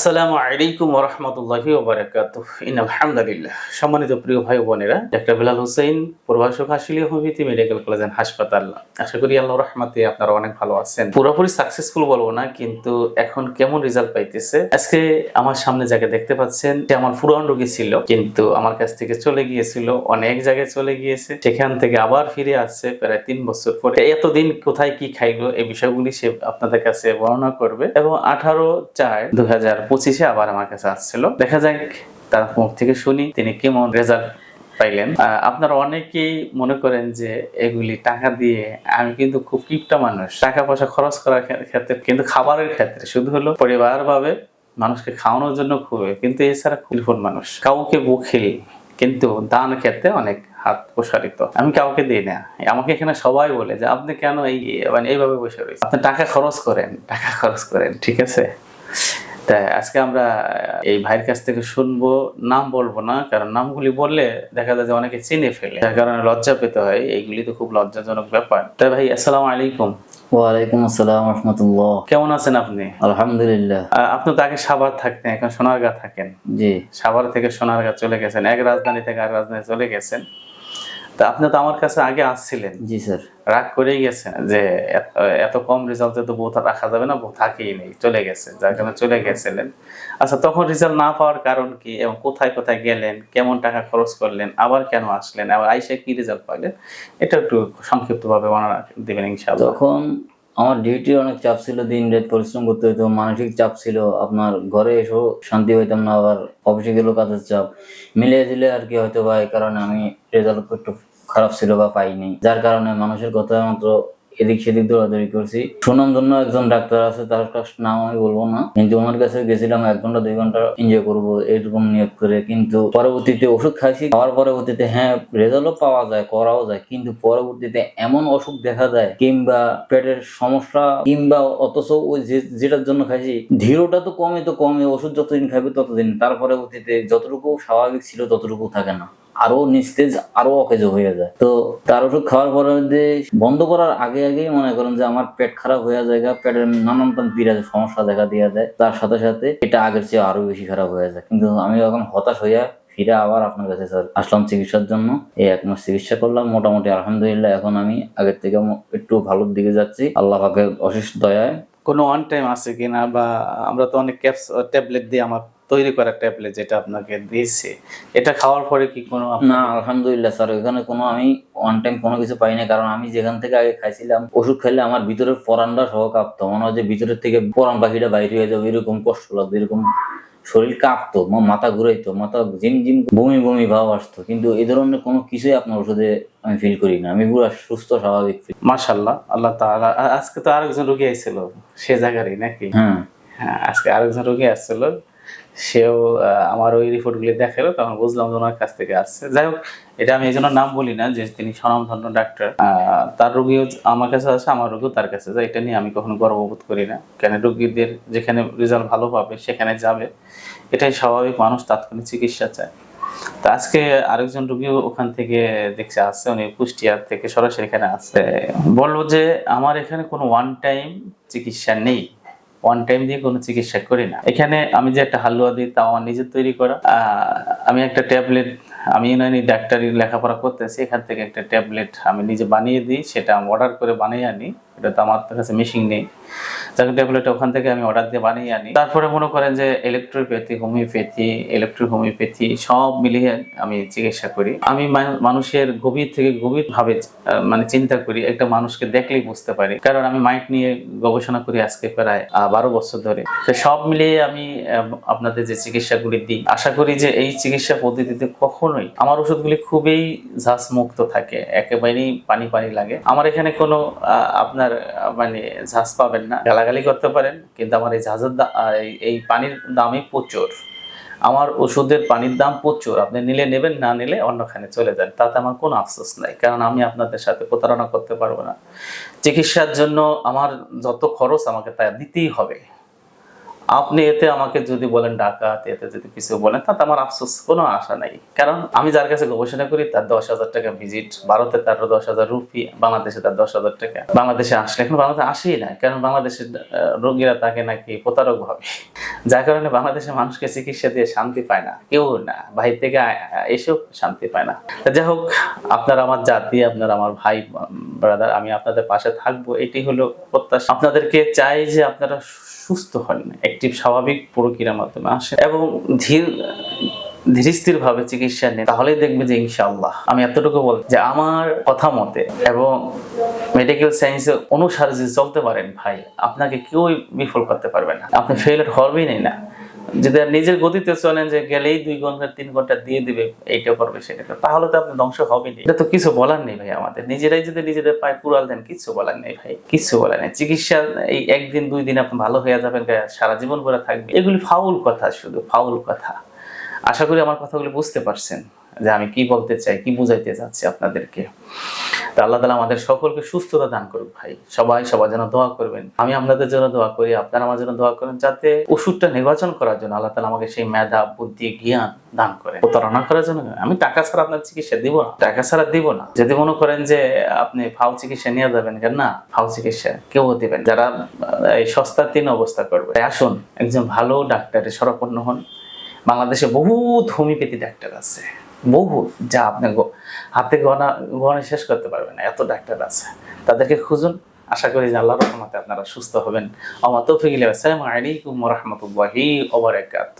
আসসালামু আলাইকুম ওরহমতুল্লাহি ওবরাকাত ইন আলহামদুলিল্লাহ। সম্মানিত প্রিয় ভাই বোনেরা, ডাক্তার বিলাল হোসেন প্রভাষক Hasili homeopathy medical college and হাসপাতাল। আশা করি আল্লাহ রহমাতে আপনারা অনেক ভালো আছেন। পুরোপুরি সাকসেসফুল বলব না, কিন্তু এখন কেমন রেজাল্ট পাইতেছে? আজকে আমার সামনে যাকে দেখতে পাচ্ছেন, সে আমার পুরান রোগী ছিল, কিন্তু আমার কাছ থেকে চলে গিয়েছিল, অনেক জায়গায় চলে গিয়েছে। সেখান থেকে আবার ফিরে আসছে প্রায় তিন বছর পরে। এতদিন কোথায় কি খাইলো, এই বিষয়গুলি সে আপনাদের কাছে বর্ণনা করবে। এবং আঠারো চার দু পঁচিশে আবার আমার কাছে আসছিল। দেখা যাক তার মুখ থেকে শুনি তিনি কেমন রেজাল্ট পাইলেন। আপনারা অনেকেই মনে করেন যে এগুলি টাকা দিয়ে আমি কিন্তু খুব কিপটা মানুষ। টাকা পয়সা খরচ করার ক্ষে- ক্ষেত্রে কিন্তু খাবারের ক্ষেত্রে শুধু হলো পরিবার ভাবে মানুষকে খাওয়ানোর জন্য খুবই, কিন্তু এছাড়া খুব মানুষ। কাউকে বখিল কিন্তু দান ক্ষেত্রে অনেক হাত প্রসারিত। আমি কাউকে দিই না। আমাকে এখানে সবাই বলে যে, আপনি কেন এই মানে এইভাবে বসে রয়েছেন। আপনি টাকা খরচ করেন, টাকা খরচ করেন, ঠিক আছে? তাই আজকে আমরা এই ভাইয়ের কাছ থেকে শুনব নাম বলব না কারণ নামগুলি বললে দেখা যায় যে অনেকে চিনে ফেলে। যার কারণে লজ্জা পেতে হয় এইগুলি তো খুব লজ্জাজনক ব্যাপার। তাই ভাই আসসালামু আলাইকুম। ওয়ালাইকুম আসসালাম রহমতুল্লাহ। কেমন আছেন আপনি? আলহামদুলিল্লাহ। আপনি তো আগে সাভার থাকতেন এখন সোনারগাঁ থাকেন। জি। সাভার থেকে সোনারগাঁ চলে গেছেন এক রাজধানী থেকে আর রাজধানী চলে গেছেন। তা আপনি তো আমার কাছে আগে আসছিলেন। জি স্যার। রাগ করেই গেছেন যে এত- কম রেজাল্টে তো বউ রাখা যাবে না বউ থাকেই নেই চলে গেছে যার কারণে চলে গেছিলেন। আচ্ছা তখন রেজাল্ট না পাওয়ার কারণ কি এবং কোথায় কোথায় গেলেন কেমন টাকা খরচ করলেন আবার কেন আসলেন আবার আইসে কি রেজাল্ট পাইলেন এটা একটু সংক্ষিপ্তভাবে বর্ণনা দিবেন ইনশাআল্লাহ। তখন আমার ডিউটির অনেক চাপ ছিল দিন রাত পরিশ্রম করতে হতো মানসিক চাপ ছিল, আপনার ঘরে এসেও শান্তি হইতাম না, আবার অফিসে গেলেও কাজের চাপ। মিলিয়ে দিলে আর কি হয়তো বা এই কারণে আমি রেজাল্ট একটু খারাপ ছিল বা পাইনি। যার কারণে মানুষের কথা মাত্র এদিক সেদিক দৌড়াদৌড়ি করছি। সুনাম জন্য একজন ডাক্তার আছে, তার নাম আমি বলব না। কিন্তু ওনার কাছে গেছিলাম এক ঘণ্টা, দুই ঘণ্টা এনজয় করব, এরকম নিয়োগ করে। কিন্তু পরবর্তীতে ওষুধ খাইছি। খাওয়ার পরবর্তীতে হ্যাঁ রেজাল্টও পাওয়া যায়, করাও যায়। কিন্তু পরবর্তীতে এমন অসুখ দেখা যায়, কিংবা পেটের সমস্যা, কিংবা অথচ ওই যেটার জন্য খাইছি ধীরটা তো কমে তো কমে, ওষুধ যতদিন খাবে ততদিন। তার পরবর্তীতে যতটুকু স্বাভাবিক ছিল ততটুকু থাকে না। আরও নিস্তেজ, আরও অকেজ হয়ে যায়। তো তার ওষুধ খাওয়ার পরে যে বন্ধ করার আগে আগেই মনে করেন যে আমার পেট খারাপ হয়ে যায় পেটের নানান বিরাজ সমস্যা দেখা দিয়ে যায়। তার সাথে সাথে এটা আগের চেয়ে আরও বেশি খারাপ হয়ে যায়। কিন্তু আমি এখন হতাশ হইয়া ফিরে আবার আপনার কাছে স্যার আসলাম চিকিৎসার জন্য, এই এক মাস চিকিৎসা করলাম। মোটামুটি আলহামদুলিল্লাহ এখন আমি আগের থেকে একটু ভালোর দিকে যাচ্ছি। আল্লাহ পাকের অশেষ দয়ায়। কোনো ওয়ান টাইম আছে কিনা বা আমরা তো অনেক ক্যাপস ট্যাবলেট দিয়ে আমার তৈরি করা ট্যাবলেট যেটা আপনাকে দিয়েছে এটা খাওয়ার পরে কি কোনো না আলহামদুলিল্লাহ স্যার ওখানে কোনো আমি ওয়ান টাইম কোনো কিছু পাই না কারণ আমি যেখান থেকে আগে খাইছিলাম ওষুধ খাইলে আমার ভিতরের পরানটা সহ কাঁপতো মনে হয় যে ভিতরের থেকে পরান পাখিটা বাইরে হয়ে যাবে এরকম কষ্ট লাগতো এরকম শরীর কাঁপতো মাথা ঘুরাইতো মাথা জিম জিম বমি বমি ভাব আসতো কিন্তু এই ধরনের কোনো কিছুই আপনার ওষুধে আমি ফিল করি না আমি পুরো সুস্থ স্বাভাবিক feel- মাশাল্লাহ আল্লাহ তাআলা আ- আজকে তো আরেকজন রোগী আইছিল সে জায়গারই নাকি? হ্যাঁ। হ্যাঁ আজকে আরেকজন রোগী আসছিল সেও আমার ওই রিপোর্টগুলি দেখাল, তখন বুঝলাম যে ওনার কাছ থেকে আসছে। যাই হোক, এটা আমি এই জন্য নাম বলি না, যে তিনি স্বনামধন্য ডাক্তার তার রোগীও আমার কাছে আসে, আমার রোগীও তার কাছে যায়। এটা নিয়ে আমি কখনো গর্ববোধ করি না। কেন রোগীদের যেখানে রেজাল্ট ভালো পাবে, সেখানে যাবে। এটাই স্বাভাবিক, মানুষ তাৎক্ষণিক চিকিৎসা চায়। তো আজকে আরেকজন রোগীও ওখান থেকে দেখছে, আসছে, উনি কুষ্টিয়ার থেকে সরাসরি এখানে আসছে। বলব যে, আমার এখানে কোনো ওয়ান টাইম চিকিৎসা নেই। ওয়ান টাইম দিয়ে কোনো চিকিৎসা করি না। এখানে আমি যে একটা হালুয়া দিই তা আমার নিজের তৈরি করা। আমি একটা ট্যাবলেট, আমি ইউনানি ডাক্তারি লেখাপড়া করতেছি, এখান থেকে একটা ট্যাবলেট আমি নিজে বানিয়ে দিই, সেটা আমি অর্ডার করে বানিয়ে আনি। এটা তো আমার কাছে মেশিন নেই। যাকে ট্যাবলেট ওখান থেকে আমি অর্ডার দিয়ে বানিয়ে আনি। তারপরে মনে করেন যে ইলেকট্রোপ্যাথি হোমিওপ্যাথি ইলেকট্রো হোমিওপ্যাথি সব মিলিয়ে আমি চিকিৎসা করি। আমি মানুষের গভীর থেকে গভীর ভাবে মানে চিন্তা করি, একটা মানুষকে দেখলেই বুঝতে পারি। কারণ আমি মাইন্ড নিয়ে গবেষণা করি আজকে প্রায় বারো বছর ধরে। তো সব মিলিয়ে আমি আপনাদের যে চিকিৎসাগুলি দিই, আশা করি যে এই চিকিৎসা পদ্ধতিতে কখনোই আমার ওষুধগুলি খুবই ঝাঁস মুক্ত থাকে, একেবারেই পানি পানি লাগে। আমার এখানে কোনো আপনার মানে ঝাঁস পাবেন না গালাগালি করতে পারেন, কিন্তু আমার এই এই- এই পানির দামই প্রচুর। আমার ওষুধের পানির দাম প্রচুর। আপনি নিলে নেবেন, না নিলে অন্যখানে চলে যান। তাতে আমার কোনো আফসোস নাই, কারণ আমি আপনাদের সাথে প্রতারণা করতে পারব না। চিকিৎসার জন্য আমার যত খরচ আমাকে তা দিতেই হবে। আপনি এতে আমাকে যদি বলেন ডাকাত, এতে যদি কিছু বলেন, তাতে আমার আফসোস কোনো আশা নাই। কারণ আমি যার কাছে গবেষণা করি, তার দশ হাজার টাকা ভিজিট ভারতে তার দশ হাজার রুপি বাংলাদেশে তার দশ হাজার টাকা। বাংলাদেশে আসলে এখন বাংলাদেশে আসেই না, কারণ বাংলাদেশের রোগীরা তাকে নাকি প্রতারক ভাবে। যার কারণে বাংলাদেশের মানুষকে চিকিৎসা দিয়ে শান্তি পায় না। কেউ না, বাহির থেকে এসেও শান্তি পায় না। যাই হোক, আপনারা আমার জাতি, আপনারা আমার ভাই ব্রাদার আমি আপনাদের পাশে থাকব, এটি হলো প্রত্যাশা। আপনাদেরকে চাই যে আপনারা সুস্থ হয় না। একটি স্বাভাবিক প্রক্রিয়ার মাধ্যমে আসে এবং ধীর ধীরস্থির ভাবে চিকিৎসা নেন। তাহলেই দেখবে যে ইনশাআল্লাহ, আমি এতটুকু বল যে আমার কথা মতে এবং মেডিকেল সায়েন্সের অনুসারে যে চলতে পারেন ভাই, আপনাকে কেউই বিফল করতে পারবে না। আপনি ফেল হবেই না। যদি নিজের গতিতে চলেন যে গেলেই দুই ঘণ্টা, তিন ঘণ্টা দিয়ে দিবে, এইটা করবে, সেটা তাহলে তো আপনি ধ্বংস হবেনি এটা তো কিছু বলার নেই ভাই আমাদের। নিজেরাই যদি নিজেদের পায়ে কুড়াল দেন, কিছু বলার নেই ভাই, কিছু বলার নেই। চিকিৎসা, এই একদিন, দুই দিন আপনি ভালো হয়ে যাবেন সারা জীবন করে থাকবে এগুলি ফাউল কথা শুধু, ফাউল কথা। আশা করি আমার কথাগুলি বুঝতে পারছেন। যে আমি কি বলতে চাই, কি বুঝাইতে চাচ্ছি আপনাদেরকে। তা আল্লাহ তালা আমাদের সকলকে সুস্থতা দান করুক ভাই। সবাই সবার জন্য দোয়া করবেন। আমি আপনাদের জন্য দোয়া করি, আপনারা আমার জন্য দোয়া করেন যাতে ওষুধটা নির্বাচন করার জন্য আল্লাহ তালা আমাকে সেই মেধা, বুদ্ধি, জ্ঞান দান করে। প্রতারণা করার জন্য আমি টাকা ছাড়া আপনার চিকিৎসা দিব না। টাকা ছাড়া দিব না। যদি মনে করেন যে আপনি ফাউ চিকিৎসা নিয়ে যাবেন, কেন না? ফাউ চিকিৎসা কেউ দিবেন যারা, এই সস্তার তিন অবস্থা করবে। আসুন, একজন ভালো ডাক্তারের শরণাপন্ন হন। বাংলাদেশে বহুত হোমিওপ্যাথি ডাক্তার আছে। বহুত যা আপনি হাতে গনা গনে শেষ করতে পারবেন না। এত ডাক্তার আছে। তাদেরকে খুঁজুন। আশা করি যে আল্লাহ রহমতে আপনারা সুস্থ হবেন। আমার তো তৌফিক আসসালামু আলাইকুম রহমতুল্লাহি ওবরাকাতুহু